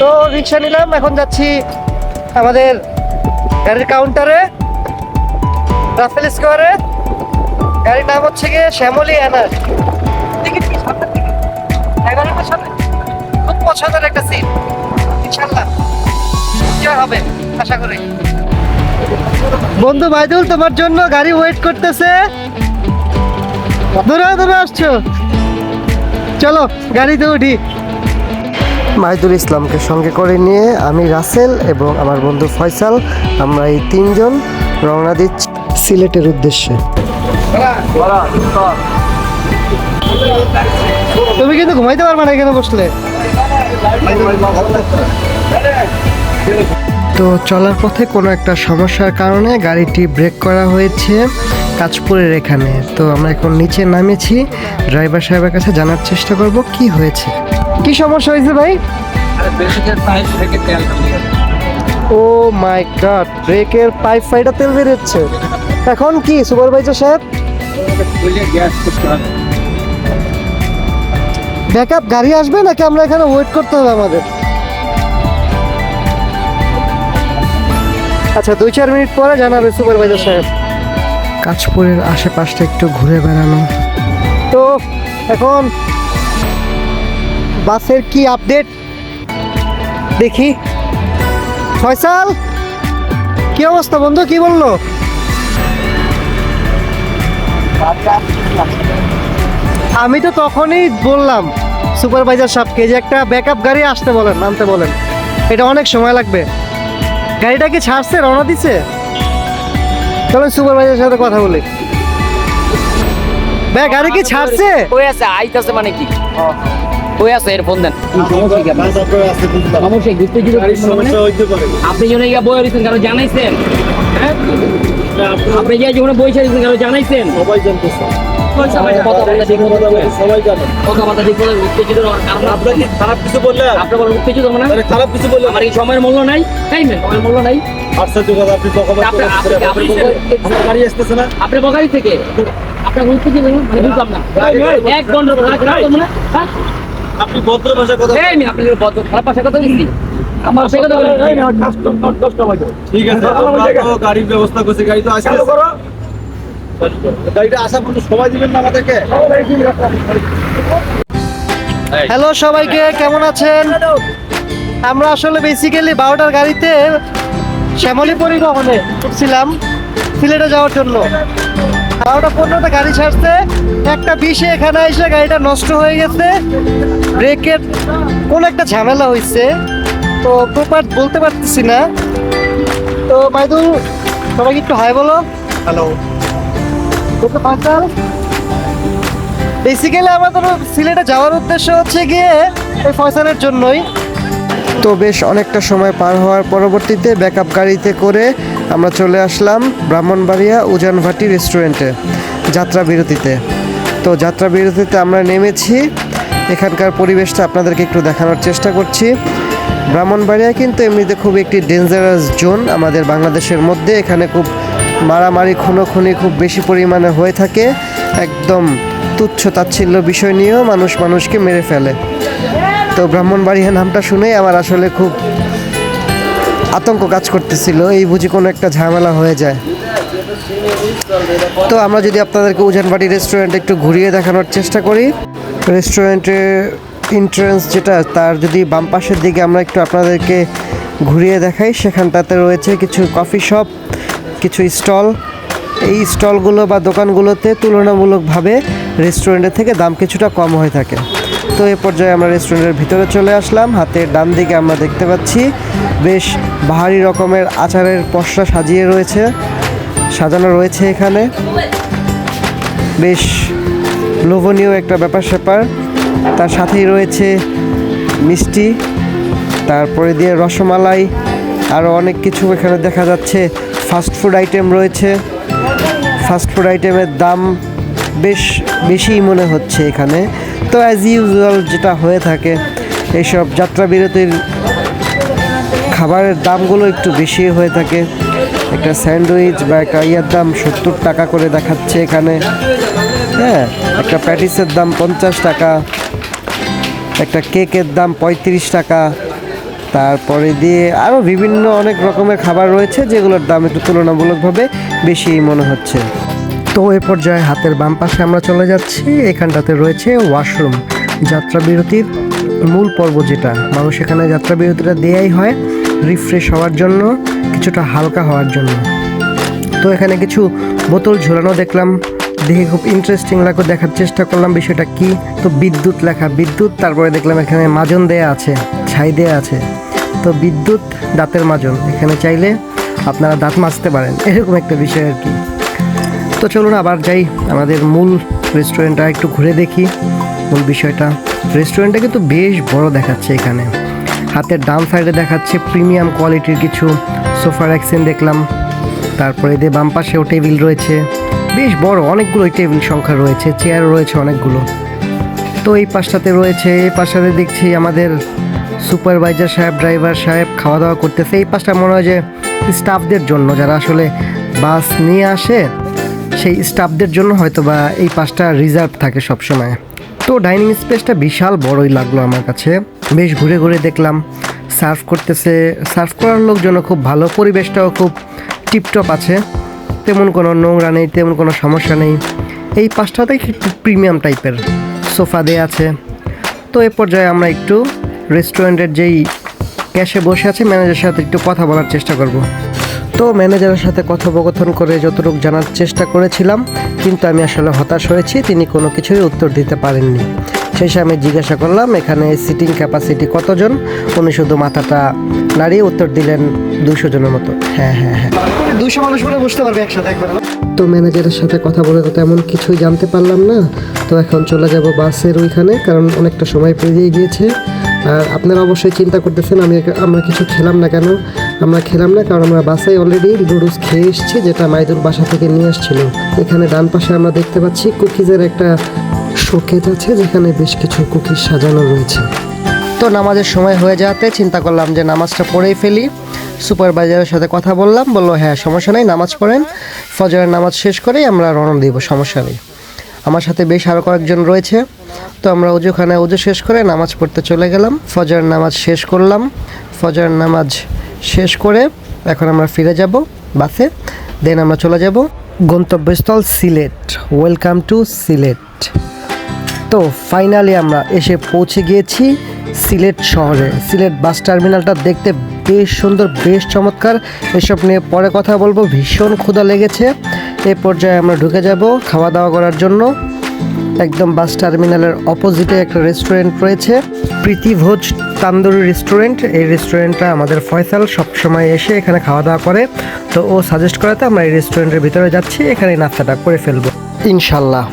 তো রিক্সা নিলাম, এখন যাচ্ছি আমাদের গাড়ির কাউন্টারে রাফেল স্কোয়ারে গাড়ির নাম হচ্ছে গিয়ে শ্যামলি অ্যানার খুব পছন্দের একটা সিট বন্ধু বাইদুল তোমার জন্য গাড়ি ওয়েট করতেছে। দূরে দূরে আসছো। চলো, গাড়িতে উঠি। মাহিদুল ইসলামকে সঙ্গে করে নিয়ে আমি রাসেল এবং আমার বন্ধু ফয়সাল, আমরা এই তিনজন রওনা দিচ্ছি সিলেটের উদ্দেশ্যে। তুমি কিন্তু ঘুমাইতে পারবে না এখানে বসলে। তো চলার পথে কোনো একটা সমস্যার কারণে গাড়িটি ব্রেক করা হয়েছে কাজপুরের এখানে। তো আমরা এখন নিচে নামেছি। ড্রাইভার সাহেবের কাছে জানার চেষ্টা করব কি হয়েছে। কি সমস্যা হয়েছে ভাই? ও মাই গড ব্রেকের পাইপ ফাইটা তেল বেরোচ্ছে এখন কি সুপারভাইজার সাহেব? ব্যাকআপ গাড়ি আসবে নাকি আমরা এখানে ওয়েট করতে হবে আমাদের? আচ্ছা দুই চার মিনিট পরে জানাবে সুপারভাইজার সাহেব। কাঁচপুরের আশেপাশটা একটু ঘুরে বেড়ানো। তো এখন বাসের কি আপডেট? দেখি। ফয়সাল কি অবস্থা বন্ধু কি বলল? আমি তো তখনই বললাম সুপারভাইজার সাহেবকে যে একটা ব্যাকআপ গাড়ি আসতে বলেন আনতে বলেন। এটা অনেক সময় লাগবে। গাড়িটা কি ছাড়ছে রওনা দিছে? চলেন সুপারভাইজার সাথে কথা বলি। ভাই গাড়ি কি ছাড়ছে? ওই আছে আইতাছে মানে কি? ওই আছে এর ফোন দেন। সমস্যা? ঘুরতে মানে? আপনি যখন ইয়া বই দিচ্ছেন কারও জানাইছেন। হ্যাঁ? আপনি যে যখন বই দিচ্ছেন কারও জানাইছেন। সবাই জানে কথাবার্তা ঠিক মতো উত্তেজিত হওয়ার কারণ আপনি আপনাকে খারাপ কিছু বললেন? আপনি বলেন উত্তেজিত আরে খারাপ কিছু বললেন? আমার কি সময়ের মূল্য নাই। তাই না সময়ের মূল্য নাই। আশ্চর্য কথা আপনি গাড়ি আসতেছে না। আপনি বগারি থেকে? আপনার উত্তেজিত? মানে বুঝলাম না। এক না হ্যাঁ? আপনি ভদ্র ভাষায় কথা আমি আপনাদের বদ খারাপ ভাষা কথা বলছি। আমার সে কথা ঠিক আছে গাড়ির ব্যবস্থা করছি গাড়ি তো আসছে গাড়িটা আসা পর্যন্ত সময় দিবেন না আমাদেরকে। হ্যালো সবাইকে কেমন আছেন? আমরা আসলে বেসিক্যালি বারোটার গাড়িতে শ্যামলী পরিবহনে উঠছিলাম সিলেটে যাওয়ার জন্য। বারোটা পনেরোটা গাড়ি ছাড়ছে একটা বিষে এখানে এসে গাড়িটা নষ্ট হয়ে গেছে। ব্রেকের কোন একটা ঝামেলা হয়েছে তো প্রপার বলতে পারতেছি না। তো মাইদুল সবাইকে একটু হাই বলো। হ্যালো বেসিক্যালি আমাদের সিলেটে যাওয়ার উদ্দেশ্য হচ্ছে গিয়ে ওই ফয়সালের জন্যই। তো বেশ অনেকটা সময় পার হওয়ার পরবর্তীতে ব্যাকআপ গাড়িতে করে আমরা চলে আসলাম ব্রাহ্মণবাড়িয়া উজানভাটি রেস্টুরেন্টে যাত্রা বিরতিতে। তো যাত্রা বিরতিতে আমরা নেমেছি। এখানকার পরিবেশটা আপনাদেরকে একটু দেখানোর চেষ্টা করছি। ব্রাহ্মণবাড়িয়া কিন্তু এমনিতে খুব একটি ডেঞ্জারাস জোন আমাদের বাংলাদেশের মধ্যে। এখানে খুব মারামারি খুনোখুনি খুব বেশি পরিমাণে হয়ে থাকে। একদম তুচ্ছ তাচ্ছিল্য বিষয় নিয়েও মানুষ মানুষকে মেরে ফেলে। তো ব্রাহ্মণবাড়িয়া নামটা শুনেই আমার আসলে খুব আতঙ্ক কাজ করতেছিল, এই বুঝি কোনো একটা ঝামেলা হয়ে যায়। তো আমরা যদি আপনাদেরকে উজানবাড়ি রেস্টুরেন্ট একটু ঘুরিয়ে দেখানোর চেষ্টা করি। রেস্টুরেন্টের এন্ট্রান্স যেটা, তার যদি বাম পাশের দিকে আমরা একটু আপনাদেরকে ঘুরিয়ে দেখাই, সেখানটাতে রয়েছে কিছু কফি শপ কিছু স্টল। এই স্টলগুলো বা দোকানগুলোতে তুলনামূলকভাবে রেস্টুরেন্টের থেকে দাম কিছুটা কম হয়ে থাকে। তো এ পর্যায়ে আমরা রেস্টুরেন্টের ভিতরে চলে আসলাম। হাতের ডান দিকে আমরা দেখতে পাচ্ছি, বেশ ভারী রকমের আচারের পসরা সাজিয়ে রয়েছে, সাজানো রয়েছে এখানে। বেশ লোভনীয় একটা ব্যাপার স্যাপার। তার সাথেই রয়েছে মিষ্টি, তারপরে দিয়ে রসমালাই আরও অনেক কিছু এখানে দেখা যাচ্ছে। ফাস্ট ফুড আইটেম রয়েছে। ফাস্ট ফুড আইটেমের দাম বেশ বেশিই মনে হচ্ছে এখানে। তো অ্যাজ ইউজুয়াল যেটা হয়ে থাকে, এইসব যাত্রা বিরতির খাবারের দামগুলো একটু বেশি হয়ে থাকে। একটা স্যান্ডউইচ বা একটা ইয়ার দাম সত্তর টাকা করে দেখাচ্ছে এখানে। হ্যাঁ একটা প্যাটিসের দাম পঞ্চাশ টাকা, একটা কেকের দাম পঁয়ত্রিশ টাকা তারপরে দিয়ে আরও বিভিন্ন অনেক রকমের খাবার রয়েছে যেগুলোর দাম একটু তুলনামূলকভাবে বেশি মনে হচ্ছে। তো এ পর্যায়ে হাতের বাম পাশে আমরা চলে যাচ্ছি। এখানটাতে রয়েছে ওয়াশরুম। যাত্রা বিরতির মূল পর্ব যেটা। মানুষ এখানে যাত্রা বিরতিটা দেয়াই হয় রিফ্রেশ হওয়ার জন্য, কিছুটা হালকা হওয়ার জন্য। তো এখানে কিছু বোতল ঝোলানো দেখলাম। দেখে খুব ইন্টারেস্টিং লাগল, দেখার চেষ্টা করলাম বিষয়টা কি। তো বিদ্যুৎ লেখা, বিদ্যুৎ, তারপরে দেখলাম এখানে মাজন দেয়া আছে, ছাই দেয়া আছে। তো বিদ্যুৎ দাঁতের মাজন। এখানে চাইলে আপনারা দাঁত মাজতে পারেন। এরকম একটা বিষয় আর কি। তো চলুন আবার যাই আমাদের মূল রেস্টুরেন্টটা একটু ঘুরে দেখি। মূল বিষয়টা। রেস্টুরেন্টটা কিন্তু বেশ বড় দেখাচ্ছে এখানে। হাতের ডান সাইডে দেখাচ্ছে প্রিমিয়াম কোয়ালিটির কিছু সোফার অ্যাকসেন দেখলাম। তারপরে এদের বাম পাশেও টেবিল রয়েছে। বেশ বড় অনেকগুলো টেবিল সংখ্যা রয়েছে। চেয়ারও রয়েছে অনেকগুলো। তো এই পাশটাতে রয়েছে, এই পাশটাতে দেখছি আমাদের সুপারভাইজার সাহেব, ড্রাইভার সাহেব খাওয়া দাওয়া করতেছে। এই পাশটা মনে হয় যে স্টাফদের জন্য, যারা আসলে বাস নিয়ে আসে, সেই স্টাফদের জন্য হয়তো বা এই পাশটা রিজার্ভ থাকে সবসময়। তো ডাইনিং স্পেসটা বিশাল বড়ই লাগল আমার কাছে। বেশ ঘুরে ঘুরে দেখলাম, সার্ভ করতেছে। সার্ভ করার লোকজনও খুব ভালো, পরিবেশটাও খুব টিপটপ আছে। তেমন কোনো নোংরা নেই, তেমন কোনো সমস্যা নেই। এই পাশটাতে একটু প্রিমিয়াম টাইপের সোফা দেয়া আছে। তো এ পর্যায়ে আমরা একটু রেস্টুরেন্টের যেই ক্যাশে বসে আছে ম্যানেজারের সাথে একটু কথা বলার চেষ্টা করব। তো ম্যানেজারের সাথে কথোপকথন করে যতটুকু জানার চেষ্টা করেছিলাম কিন্তু আমি আসলে হতাশ হয়েছি তিনি কোনো কিছুই উত্তর দিতে পারেননি। শেষে আমি জিজ্ঞাসা করলাম এখানে সিটিং ক্যাপাসিটি কতজন? উনি শুধু মাথাটা নাড়িয়ে উত্তর দিলেন দুশো জনের মতো। হ্যাঁ হ্যাঁ হ্যাঁ। দুশো মানুষ মনে বসতে পারবে একসাথে একবার। তো ম্যানেজারের সাথে কথা বলে তো তেমন কিছুই জানতে পারলাম না। তো এখন চলে যাব বাসের ওইখানে কারণ অনেকটা সময় পেরিয়ে গিয়েছে। আর আপনারা অবশ্যই চিন্তা করতেছেন, আমি আমরা কিছু খেলাম না কেন? আমরা খেলাম না কারণ আমরা বাসায় অলরেডি লুডুস খেয়ে এসেছি, যেটা মাইদুর বাসা থেকে নিয়ে আসছিল। এখানে ডান পাশে আমরা দেখতে পাচ্ছি কুকিজের একটা শোকেজ আছে, যেখানে বেশ কিছু কুকিজ সাজানো রয়েছে। তো নামাজের সময় হয়ে যাওয়াতে চিন্তা করলাম যে নামাজটা পড়েই ফেলি। সুপারভাইজারের সাথে কথা বললাম, বলল হ্যাঁ সমস্যা নেই, নামাজ পড়েন। ফজরের নামাজ শেষ করেই আমরা রওনা দিব, সমস্যা নেই। আমার সাথে বেশ আরও কয়েকজন রয়েছে। তো আমরা উজুখানে উজু শেষ করে নামাজ পড়তে চলে গেলাম। ফজর নামাজ শেষ করলাম। ফজর নামাজ শেষ করে এখন আমরা ফিরে যাব বাসে। দেন আমরা চলে যাব গন্তব্যস্থল সিলেট। Welcome to Sylhet. তো ফাইনালি আমরা এসে পৌঁছে গিয়েছি সিলেট শহরে। সিলেট বাস টার্মিনালটা দেখতে বেশ সুন্দর, বেশ চমৎকার। এসব নিয়ে পরে কথা বলব। ভীষণ ক্ষুধা লেগেছে। এ পর্যায়ে আমরা ঢুকে যাব খাওয়া দাওয়া করার জন্য। একদম বাস টার্মিনালের অপোজিটে একটা রেস্টুরেন্ট রয়েছে, প্রীতিভোজ তান্দুরি রেস্টুরেন্ট এই রেস্টুরেন্টটা আমাদের ফয়সাল সবসময় এসে এখানে খাওয়া দাওয়া করে। তো ও সাজেস্ট করাতে আমরা এই রেস্টুরেন্টের ভিতরে যাচ্ছি, এখানে নাস্তাটা করে ফেলব। ইনশাল্লাহ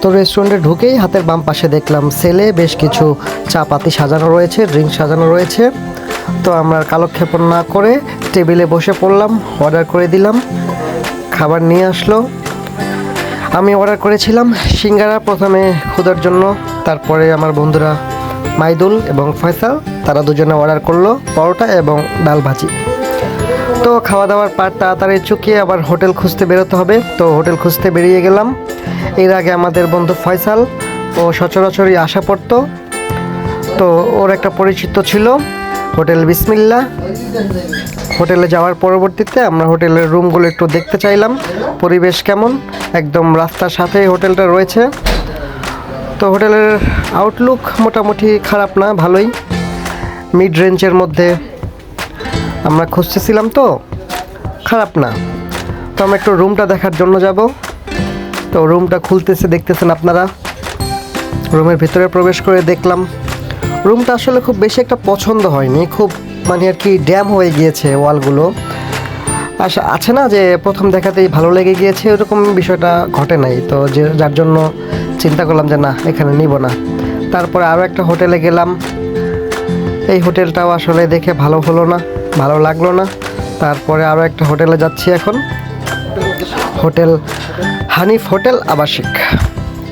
তো রেস্টুরেন্টে ঢুকেই হাতের বাম পাশে দেখলাম সেলে বেশ কিছু চা পাতি সাজানো রয়েছে ড্রিঙ্ক সাজানো রয়েছে। তো আমরা কালক্ষেপণ না করে টেবিলে বসে পড়লাম অর্ডার করে দিলাম। খাবার নিয়ে আসলো। আমি অর্ডার করেছিলাম সিঙ্গারা প্রথমে ক্ষুধার জন্য, তারপরে আমার বন্ধুরা মাইদুল এবং ফয়সাল, তারা দুজনে অর্ডার করল পরোটা এবং ডাল ভাজি। তো খাওয়া দাওয়ার পার তাড়াতাড়ি চুকিয়ে আবার হোটেল খুঁজতে বেরোতে হবে। তো হোটেল খুঁজতে বেরিয়ে গেলাম। এর আগে আমাদের বন্ধু ফয়সাল ও সচরাচরই আশা পড়তো। তো ওর একটা পরিচিত ছিল, হোটেল বিসমিল্লা হোটেলে যাওয়ার পরবর্তীতে আমরা হোটেলের রুমগুলো একটু দেখতে চাইলাম। পরিবেশ কেমন? একদম রাস্তার সাথেই হোটেলটা রয়েছে। তো হোটেলের আউটলুক মোটামুটি খারাপ না, ভালোই। মিড রেঞ্জের মধ্যে আমরা খুঁজতেছিলাম তো, খারাপ না। তো আমরা একটু রুমটা দেখার জন্য যাব। তো রুমটা খুলতেছে, দেখতেছেন আপনারা। রুমের ভিতরে প্রবেশ করে দেখলাম। রুমটা আসলে খুব বেশি একটা পছন্দ হয়নি, খুব মানে আর কি ড্যাম হয়ে গিয়েছে ওয়ালগুলো। আচ্ছা আছে না যে প্রথম দেখাতেই ভালো লেগে গিয়েছে এরকম বিষয়টা ঘটে নাই? তো যে, যার জন্য চিন্তা করলাম যে না, এখানে নিব না। তারপরে আরও একটা হোটেলে গেলাম। এই হোটেলটাও আসলে দেখে ভালো হলো না, ভালো লাগল না। তারপরে আরও একটা হোটেলে যাচ্ছি এখন। হোটেল হানিফ হোটেল আবাসিক।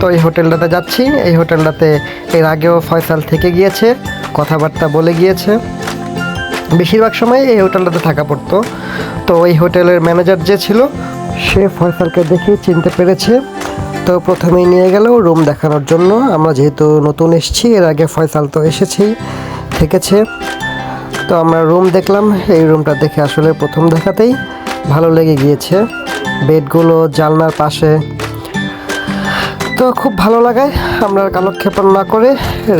তো এই হোটেলটাতে যাচ্ছি। এই হোটেলটাতে এর আগেও ফয়সাল থেকে গিয়েছে, কথাবার্তা বলে গিয়েছে। বেশিরভাগ সময় এই হোটেলটাতে থাকা পড়তো। তো এই হোটেলের ম্যানেজার যে ছিল, সে ফয়সালকে দেখে চিনতে পেরেছে। তো প্রথমেই নিয়ে গেল রুম দেখানোর জন্য। আমরা যেহেতু নতুন এসেছি, এর আগে ফয়সাল তো এসেছেই থেকেছে তো আমরা রুম দেখলাম, এই রুমটা দেখে আসলে প্রথম দেখাতেই ভালো লেগে গিয়েছে। বেডগুলো জানলার পাশে। তো খুব ভালো লাগায়, আমরা কালক্ষেপণ না করে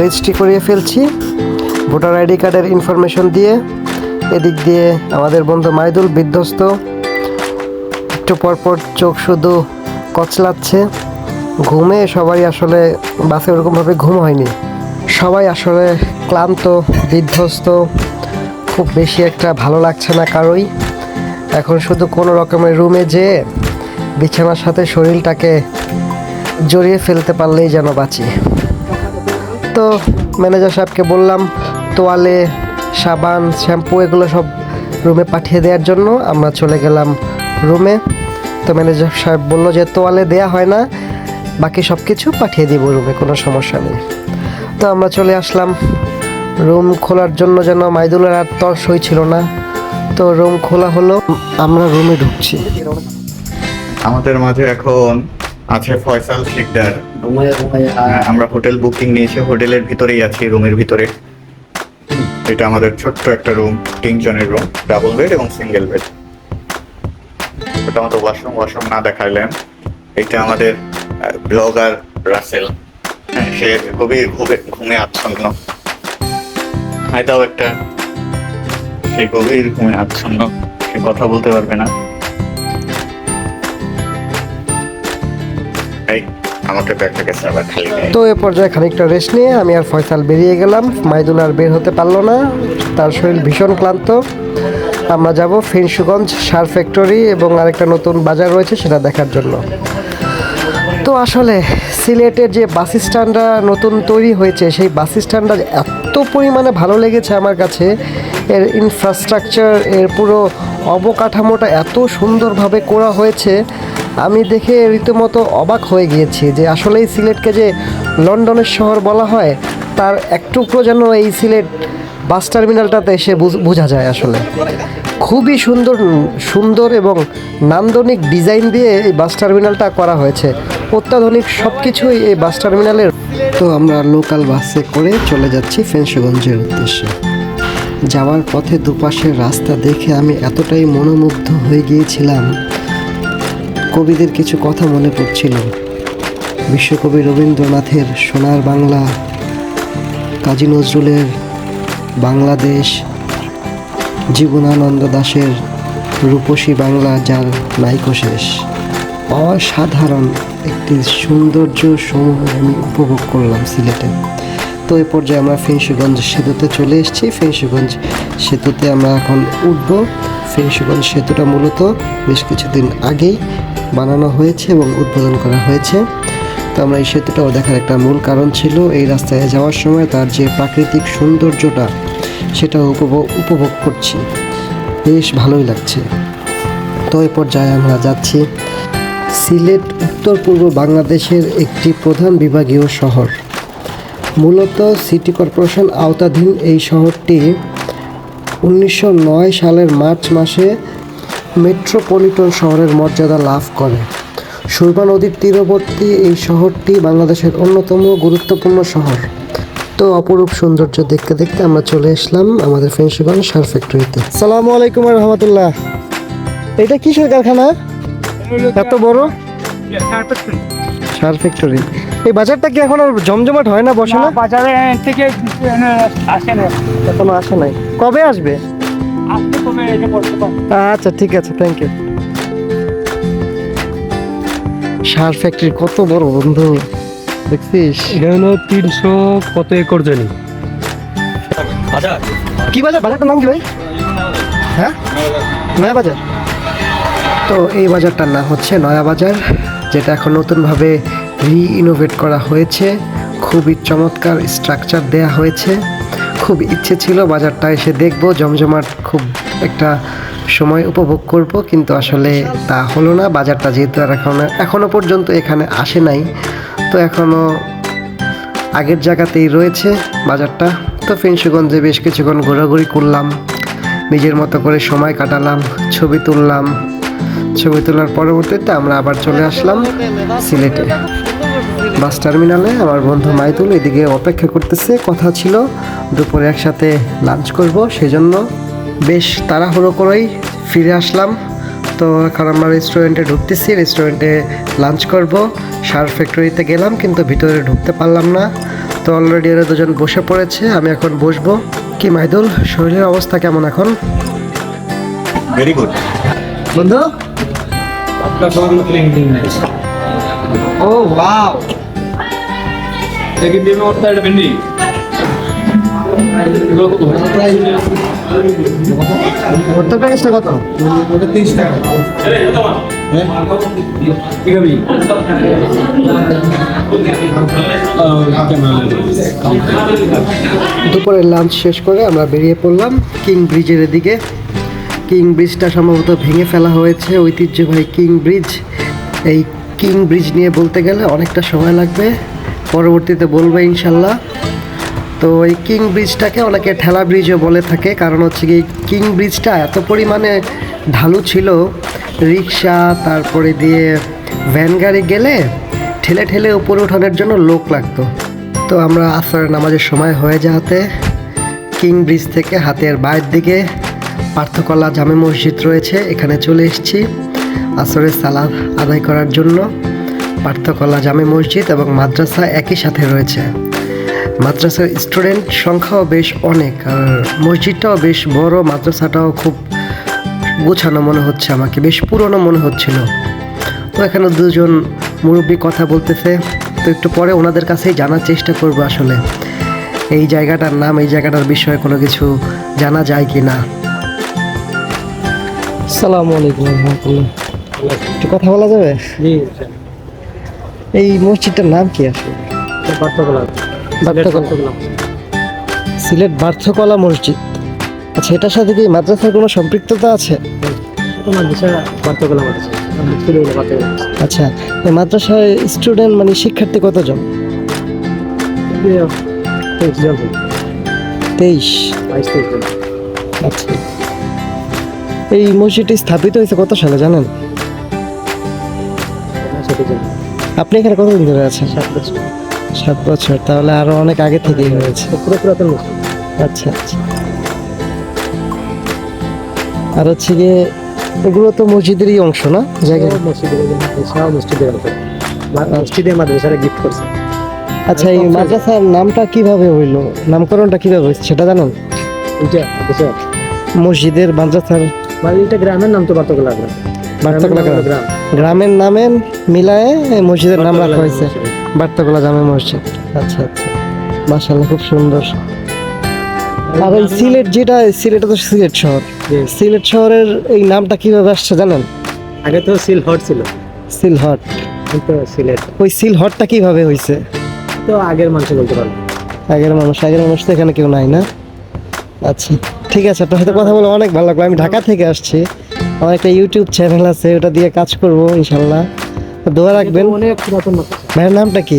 রেজিস্ট্রি করিয়ে ফেলছি। ভোটার আইডি কার্ডের ইনফরমেশন দিয়ে, এদিক দিয়ে আমাদের বন্ধু মাইদুল বিধ্বস্ত। একটু পরপর চোখ শুধু কচলাচ্ছে। ঘুমে সবাই আসলে বাসে ওরকমভাবে ঘুম হয়নি। সবাই আসলে ক্লান্ত, বিধ্বস্ত। খুব বেশি একটা ভালো লাগছে না কারোই। এখন শুধু কোনো রকমের রুমে যেয়ে বিছানার সাথে শরীরটাকে জড়িয়ে ফেলতে পারলেই যেন বাঁচি। তো ম্যানেজার সাহেবকে বললাম তোয়ালে সাবান শ্যাম্পু এগুলো সব রুমে পাঠিয়ে দেওয়ার জন্য আমরা চলে গেলাম রুমে তো ম্যানেজার সাহেব বলল যে তোয়ালে দেয়া হয় না বাকি সব কিছু পাঠিয়ে দিব রুমে কোনো সমস্যা নেই। তো আমরা চলে আসলাম। রুম খোলার জন্য যেন মাইদুলের আর তর সই ছিল না। তো রুম খোলা হলো আমরা রুমে ঢুকছি। আমাদের মাঝে এখন আছে ফয়সাল শিকদার। হ্যাঁ, আমরা হোটেল বুকিং নিয়েছি হোটেলের ভিতরেই আছি রুমের ভিতরে। এটা আমাদের ছোট্ট একটা রুম তিনজনের রুম ডাবল বেড এবং সিঙ্গেল বেড এটা আমাদের ওয়াশরুম ওয়াশরুম না দেখাইলেন। এটা আমাদের ব্লগার রাসেল হ্যাঁ, সে খুবই ঘুমে ঘুমে আচ্ছন্ন। এটাও একটা। সে গভীর ঘুমে আচ্ছন্ন। সে কথা বলতে পারবে না। আমাকে গেছে আবার খালি নেই তো এ পর্যায়ে খানিকটা রেস্ট নিয়ে আমি আর ফয়সাল বেরিয়ে গেলাম। মাইদুল আর বের হতে পারল না। তার শরীর ভীষণ ক্লান্ত। আমরা যাব ফিনসুগঞ্জ সার ফ্যাক্টরি এবং আরেকটা নতুন বাজার রয়েছে সেটা দেখার জন্য। তো আসলে সিলেটের যে বাস স্ট্যান্ডটা নতুন তৈরি হয়েছে, সেই বাস স্ট্যান্ডটা এত পরিমাণে ভালো লেগেছে আমার কাছে, এর ইনফ্রাস্ট্রাকচার এর পুরো অবকাঠামোটা এত সুন্দরভাবে করা হয়েছে আমি দেখে রীতিমতো অবাক হয়ে গিয়েছি যে আসলেই সিলেটকে যে লন্ডনের শহর বলা হয়, তার এক টুকরো যেন এই সিলেট বাস টার্মিনালটাতে এসে বোঝা যায় আসলে। খুবই সুন্দর সুন্দর এবং নান্দনিক ডিজাইন দিয়ে এই বাস টার্মিনালটা করা হয়েছে। অত্যাধুনিক সব কিছুই এই বাস টার্মিনালের। তো আমরা লোকাল বাসে করে চলে যাচ্ছি ফেন্সগঞ্জের উদ্দেশ্যে। যাওয়ার পথে দুপাশের রাস্তা দেখে আমি এতটাই মনোমুগ্ধ হয়ে গিয়েছিলাম কবিদের কিছু কথা মনে পড়ছিল। বিশ্বকবি রবীন্দ্রনাথের সোনার বাংলা, কাজী নজরুলের বাংলাদেশ, জীবনানন্দ দাশের রূপসী বাংলা যার নাইকো শেষ। অসাধারণ একটি সৌন্দর্য সমূহ আমি উপভোগ করলাম সিলেটে। তো এই পর্যায়ে আমরা ফেন্সুগঞ্জ সেতুতে চলে এসেছি। ফেন্সুগঞ্জ সেতুতে আমরা এখন উঠব। ফেন্সুগঞ্জ সেতুটা মূলত বেশ কিছুদিন আগেই বানানো হয়েছে এবং উদ্বোধন করা হয়েছে। তো আমরা এই সেতুটাও দেখার একটা মূল কারণ ছিল, এই রাস্তায় যাওয়ার সময় তার যে প্রাকৃতিক সৌন্দর্যটা সেটা উপভোগ উপভোগ করছি। বেশ ভালোই লাগছে। তো এই পর্যায়ে আমরা যাচ্ছি সিলেট উত্তর পূর্ব বাংলাদেশের একটি প্রধান বিভাগীয় শহর। মূলত সিটি কর্পোরেশন আওতাধীন এই শহরটি উনিশশো নয় সালের মার্চ মাসে মেট্রোপলিটন শহরের মর্যাদা লাভ করে। সুরমা নদীর তীরবর্তী এই শহরটি বাংলাদেশের অন্যতম গুরুত্বপূর্ণ শহর। তো অপরূপ সৌন্দর্য দেখতে দেখতে আমরা চলে আসলাম আমাদের ফেন্সিগঞ্জ সার ফ্যাক্টরিতে। সালামু আলাইকুম রহমতুল্লাহ। এটা কিসের কারখানা? এত বড়? সার ফ্যাক্টরি। এই বাজারটা কি এখন আর জমজমাট হয় না বসে না? বাজারে থেকে আসে না। এখনও আসে নাই। কবে আসবে? আচ্ছা ঠিক আছে থ্যাংক ইউ সার ফ্যাক্টরি কত বড় বন্ধু দেখছিস? হলো তিনশো কত একর জানি কি বাজার? বাজারটার নাম কি ভাই? হ্যাঁ? নয়া বাজার তো এই বাজারটার নাম হচ্ছে নয়া বাজার যেটা এখন নতুনভাবে রিইনোভেট করা হয়েছে। খুবই চমৎকার স্ট্রাকচার দেয়া হয়েছে। খুব ইচ্ছে ছিল বাজারটা এসে দেখব, জমজমাট খুব একটা সময় উপভোগ করব, কিন্তু আসলে তা হলো না। বাজারটা যেহেতু আর এখন এখনও পর্যন্ত এখানে আসে নাই। তো এখনও আগের জায়গাতেই রয়েছে বাজারটা। তো ফেন্সুগঞ্জে বেশ কিছুক্ষণ ঘোরাঘুরি করলাম। নিজের মতো করে সময় কাটালাম, ছবি তুললাম। ছবি তোলার পরবর্তীতে আমরা আবার চলে আসলাম সিলেটে। বাস টার্মিনালে আমার বন্ধু মাইতুল এদিকে অপেক্ষা করতেছে। কথা ছিল দুপুরে একসাথে লাঞ্চ করব সেজন্য বেশ তাড়াহুড়ো করেই ফিরে আসলাম। তো এখন আমরা রেস্টুরেন্টে ঢুকতেছি রেস্টুরেন্টে লাঞ্চ করব। সার ফ্যাক্টরিতে গেলাম কিন্তু ভিতরে ঢুকতে পারলাম না। তো অলরেডি ওরা দুজন বসে পড়েছে আমি এখন বসবো। কি মাইদুল শরীরের অবস্থা কেমন এখন? ভেরি গুড বন্ধু? ও ওয়াও দুপুরে লাঞ্চ শেষ করে আমরা বেরিয়ে পড়লাম কিং ব্রিজের দিকে কিং ব্রিজটা সম্ভবত ভেঙে ফেলা হয়েছে। ঐতিহ্যবাহী কিং ব্রিজ। এই কিং ব্রিজ নিয়ে বলতে গেলে অনেকটা সময় লাগবে। পরবর্তীতে বলব ইনশাল্লাহ। তো এই কিং ব্রিজটাকে অনেকে ঠেলা ব্রিজও বলে থাকে, কারণ হচ্ছে কি কিং ব্রিজটা এত পরিমাণে ঢালু ছিল, রিক্সা, তারপরে দিয়ে ভ্যান গাড়ি গেলে ঠেলে ঠেলে উপরে ওঠানোর জন্য লোক লাগতো। তো আমরা আসরের নামাজের সময় হয়ে যাওয়াতে কিং ব্রিজ থেকে হাতের বাইরের দিকে পার্থকলা জামে মসজিদ রয়েছে, এখানে চলে এসেছি আসরের সালাদ আদায় করার জন্য। পার্থকলা জামে মসজিদ এবং মাদ্রাসা একই সাথে রয়েছে। মাদ্রাসার স্টুডেন্ট সংখ্যাও বেশ অনেক আর মসজিদটাও বেশ বড় মাদ্রাসাটাও খুব গোছানো মনে হচ্ছে আমাকে বেশ পুরনো মনে হচ্ছিল। তো এখানে দুজন মুরব্বী কথা বলতেছে তো একটু পরে ওনাদের কাছেই জানার চেষ্টা করব আসলে। এই জায়গাটার নাম এই জায়গাটার বিষয়ে কোনো কিছু জানা যায় কি না? সালামু আলাইকুম রহমতুল্লাহ। একটু কথা বলা যাবে? জি এই মসজিদটার নাম কি আসলে। সিলেট বার্থকলা মসজিদ। আচ্ছা এটার সাথে কি মাদ্রাসার কোনো সম্পৃক্ততা আছে? আচ্ছা মাদ্রাসায় স্টুডেন্ট মানে শিক্ষার্থী কতজন? তেইশ আচ্ছা। এই মসজিদটি স্থাপিত হয়েছে কত সালে জানেন? আপনি এখানে কতদিন ধরে আছেন? সাত বছর। সাত বছর তাহলে আরও অনেক আগে থেকেই হয়েছে। পুরো পুরাতন আচ্ছা আচ্ছা। আর হচ্ছে গিয়ে এগুলো তো মসজিদেরই অংশ না? জায়গা মসজিদের মাদ্রাসা মসজিদের অংশ। মা- মসজিদে মাদ্রাসারা গিফট করছে। আচ্ছা এই মাদ্রাসার নামটা কীভাবে হইল? নামকরণটা কীভাবে হয়েছে সেটা জানেন? মসজিদের মাদ্রাসার মানে এটা গ্রামের নাম তো পার্থকলা গ্রাম বার্তাকলা গ্রাম গ্রাম। গ্রামের নামে মিলায়ে এই মসজিদের নাম রাখা হয়েছে। বার্তাকলা জামে মসজিদ। আচ্ছা আচ্ছা। মাশাআল্লাহ খুব সুন্দর। আর এই সিলেট যেটা সিলেটে তো সিলেট শহর। সিলেট শহরের এই নামটা কীভাবে আসছে জানেন? আগে তো সিল হট ছিল। সিলহট। কিন্তু সিলেট। ওই সিলহটটা কীভাবে হয়েছে তো আগের মানুষ বলতে পারব। আগের মানুষ আগের মানুষ তো এখানে কেউ নাই না? আচ্ছা ঠিক আছে আপনার সাথে কথা বলে অনেক ভালো লাগল। আমি ঢাকা থেকে আসছি। আমার একটা ইউটিউব চ্যানেল আছে ওটা দিয়ে কাজ করব ইনশাল্লাহ। দোয়া রাখবেন। অনেক পুরাতন মাদ্রাসা ভাইয়ের নামটা কি?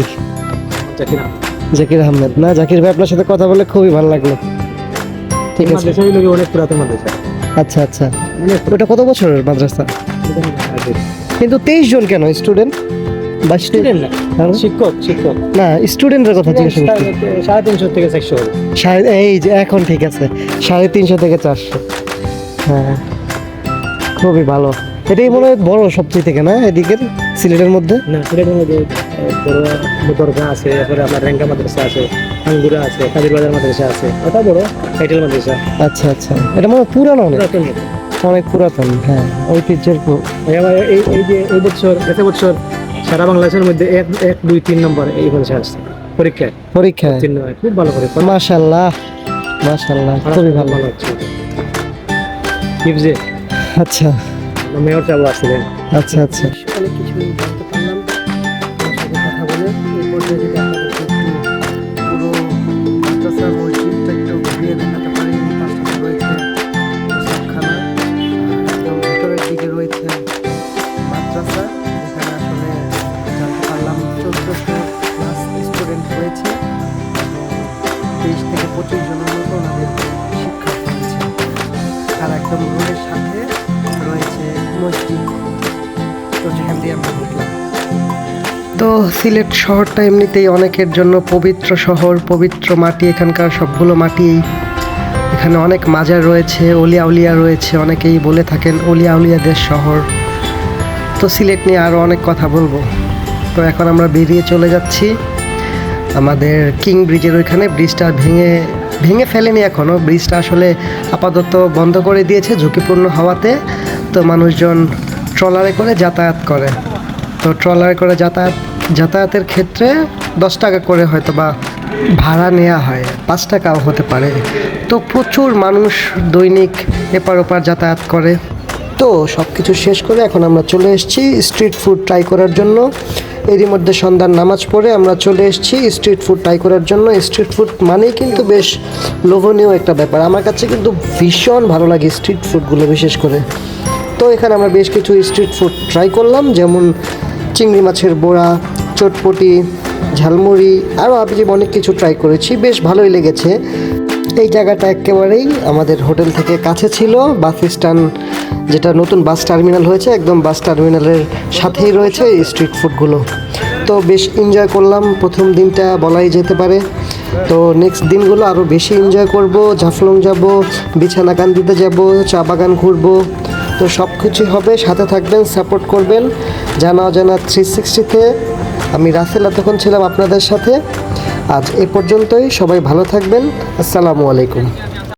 জাকির আহমেদ। জাকির আহমেদ না? জাকির ভাই আপনার সাথে কথা বলে খুবই ভালো লাগল। ঠিক আছে। অনেক পুরাতন মাদ্রাসা। আচ্ছা আচ্ছা। ওটা কত বছরের মাদ্রাসা? কিন্তু তেইশ জন কেন? স্টুডেন্ট? বা Student না, স্টুডেন্ট শিক্ষক শিক্ষক। না স্টুডেন্টের কথা জিজ্ঞেস করছি। সাড়ে তিনশো থেকে চারশো। এই যে এখন ঠিক আছে। সাড়ে তিনশো থেকে চারশো। হ্যাঁ। খুবই ভালো। এটাই মনে হয় বড় সবচেয়ে থেকে না? এদিকের সিলেটের মধ্যে? না সিলেটের মধ্যে বড় দরগা আছে তারপরে আপনার রেঙ্কা মাদ্রাসা আছে আঙ্গুরা আছে কাদির বাজার মাদ্রাসা আছে ওটা বড় টাইটেল মাদ্রাসা। আচ্ছা আচ্ছা। এটা মনে হয় পুরানো অনেক। অনেক পুরাতন হ্যাঁ ঐতিহ্যের এই এই যে এই বছর গত বছর সারা বাংলাদেশের মধ্যে এক এক দুই তিন নম্বর এই মাদ্রাসা আসছে পরীক্ষায়। পরীক্ষায়? তিন নম্বর খুব ভালো করে। মাশাল্লাহ মাশাল্লাহ খুবই ভালো। ভালো হচ্ছে। আচ্ছা। মেয়র সাহেব আসছিলেন আচ্ছা আচ্ছা। অনেক কিছু সিলেট শহরটা এমনিতেই অনেকের জন্য পবিত্র শহর, পবিত্র মাটি, এখানকার সবগুলো মাটি এখানে অনেক মাজার রয়েছে অলিয়া উলিয়া রয়েছে, অনেকেই বলে থাকেন অলিয়া উলিয়াদের শহর। তো সিলেট নিয়ে আরও অনেক কথা বলব। তো এখন আমরা বেরিয়ে চলে যাচ্ছি। আমাদের কিং ব্রিজের ওইখানে। ব্রিজটা ভেঙে ভেঙে ফেলেনি এখনও ব্রিজটা আসলে আপাতত বন্ধ করে দিয়েছে ঝুঁকিপূর্ণ হওয়াতে। তো মানুষজন ট্রলারে করে যাতায়াত করে। তো ট্রলারে করে যাতায়াত যাতায়াতের ক্ষেত্রে দশ টাকা করে হয়তো বা ভাড়া নেওয়া হয়, পাঁচ টাকাও হতে পারে। তো প্রচুর মানুষ দৈনিক এপার ওপার যাতায়াত করে। তো সব কিছু শেষ করে এখন আমরা চলে এসেছি স্ট্রিট ফুড ট্রাই করার জন্য। এরই মধ্যে সন্ধ্যার নামাজ পড়ে আমরা চলে এসেছি স্ট্রিট ফুড ট্রাই করার জন্য। স্ট্রিট ফুড মানেই কিন্তু বেশ লোভনীয় একটা ব্যাপার। আমার কাছে কিন্তু ভীষণ ভালো লাগে স্ট্রিট ফুডগুলো বিশেষ করে। তো এখানে আমরা বেশ কিছু স্ট্রিট ফুড ট্রাই করলাম, যেমন চিংড়ি মাছের বোড়া চটপটি, ঝালমুড়ি আরও আবিজি অনেক কিছু ট্রাই করেছি, বেশ ভালোই লেগেছে। এই জায়গাটা একেবারেই আমাদের হোটেল থেকে কাছে ছিল, বাস স্ট্যান্ড, যেটা নতুন বাস টার্মিনাল হয়েছে, একদম বাস টার্মিনালের সাথেই রয়েছে এই স্ট্রিট ফুডগুলো তো বেশ এনজয় করলাম, প্রথম দিনটা বলাই যেতে পারে। তো নেক্সট দিনগুলো আরও বেশি এনজয় করব জাফলং যাব বিছানাকান্দিতে যাব, চা বাগান ঘুরবো। তো সব কিছুই হবে, সাথে থাকবেন সাপোর্ট করবেন। জানা অজানা থ্রি সিক্সটিতে আমি রাসেল এতক্ষণ ছিলাম আপনাদের সাথে। আজ এ পর্যন্তই। সবাই ভালো থাকবেন। আসসালামু আলাইকুম।